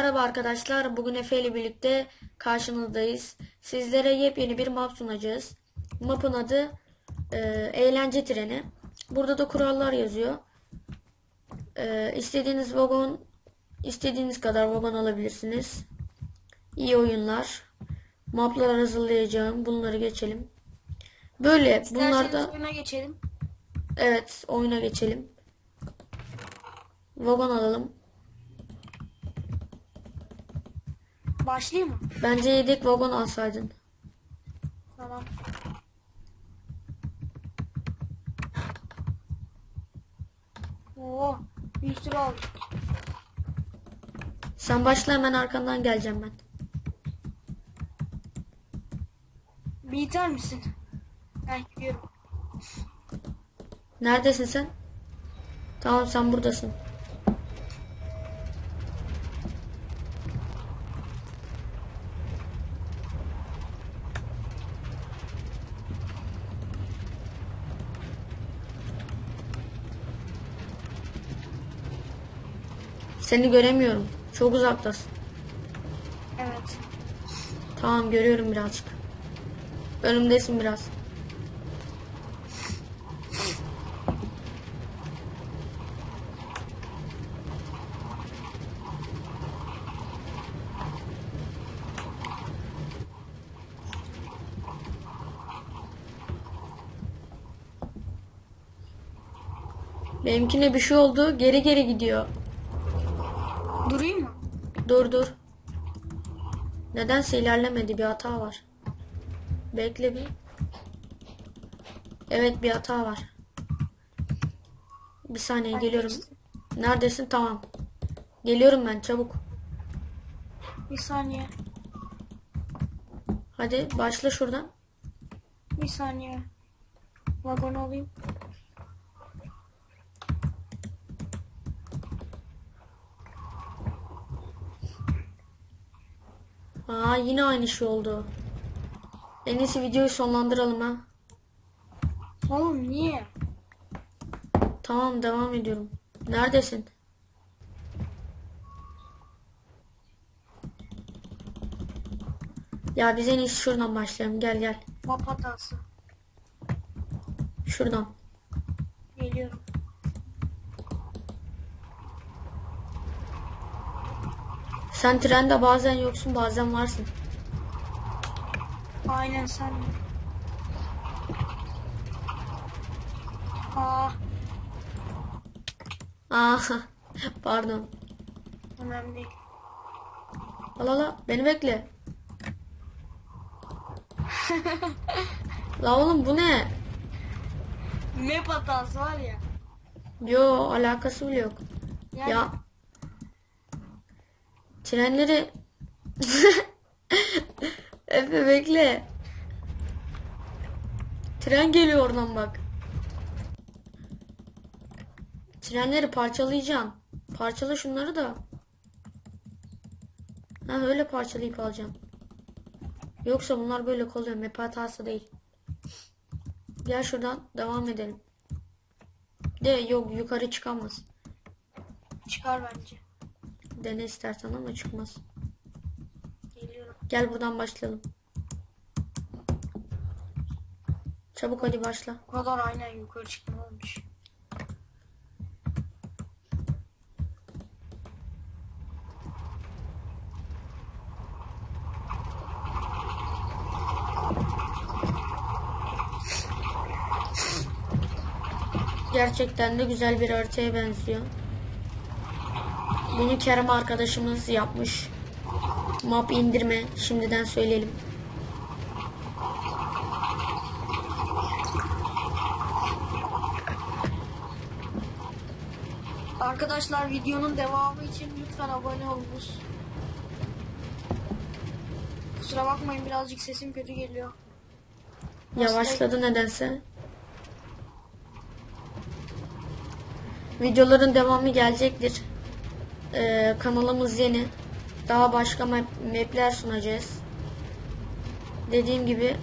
Merhaba arkadaşlar. Bugün Efe ile birlikte karşınızdayız. Sizlere yepyeni bir map sunacağız. Mapın adı e, Eğlence Treni. Burada da kurallar yazıyor. E, istediğiniz vagon, istediğiniz kadar vagon alabilirsiniz. İyi oyunlar. Maplar hazırlayacağım. Bunları geçelim. Böyle İsterseniz bunlarda oyuna geçelim. evet oyuna geçelim. Vagon alalım. Başlayayım mı? Bence yedek vagon alsaydın. Tamam. Oo, bir sürü oldu. Sen başla hemen arkandan geleceğim ben. Bir iter misin? Ben gidiyorum. Neredesin sen? Tamam sen buradasın. Seni göremiyorum. Çok uzaktasın. Evet. Tamam görüyorum birazcık. Önümdesin biraz. Benimkine bir şey oldu. Geri geri gidiyor. Durayım mı? Dur dur. Nedense ilerlemedi. Bir hata var. Bekle bir. Evet bir hata var. Bir saniye geliyorum. Neredesin? Tamam. Geliyorum ben çabuk. Bir saniye. Hadi başla şuradan. Bir saniye. Vagon alayım. Aa yine aynı şey oldu. En iyisi videoyu sonlandıralım ha. Oğlum niye? Tamam devam ediyorum. Neredesin? Ya biz en iyisi şuradan başlayalım. Gel gel. Map hatası. Şuradan. Geliyorum. Sen trende bazen yoksun bazen varsın. Aynen sen. Aa, Aa pardon. önemli değil. Al al, beni bekle. La oğlum bu ne? Map hatası var ya. Yo alakası bile yok. Yani Ya trenleri Efe bekle. Tren geliyor oradan bak. Trenleri parçalayacağım. Parçala şunları da. Ha öyle parçalayıp alacağım. Yoksa bunlar böyle kalıyor. Map hatası değil. Gel şuradan devam edelim. De yok yukarı çıkamaz. çıkar bence. Dene istersen ama çıkmaz. Geliyorum. Gel buradan başlayalım. Çabuk hadi başla. Bu kadar aynen yukarı çıkma olmuş. Gerçekten de güzel bir haritaya benziyor. Bunu Kerem arkadaşımız yapmış. Map indirme şimdiden söyleyelim. Arkadaşlar videonun devamı için lütfen abone olunuz. Kusura bakmayın birazcık sesim kötü geliyor. Yavaşladı nedense. Videoların devamı gelecektir. Ee, kanalımız yeni. Daha başka map, mapler sunacağız. Dediğim gibi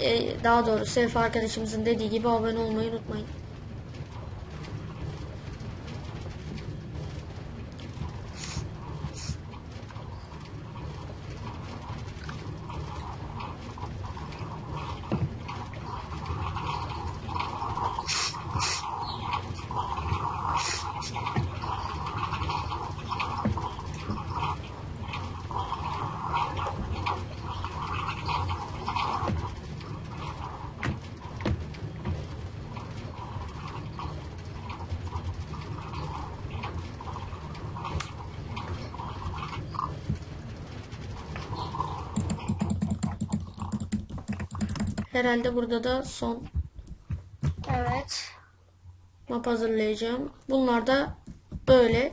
e, daha doğrusu Efe arkadaşımızın dediği gibi abone olmayı unutmayın. Herhalde burada da son Evet. map hazırlayacağım. Bunlar da böyle.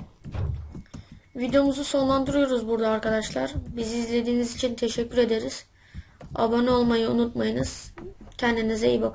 Videomuzu sonlandırıyoruz burada arkadaşlar. Bizi izlediğiniz için teşekkür ederiz. Abone olmayı unutmayınız. Kendinize iyi bakın.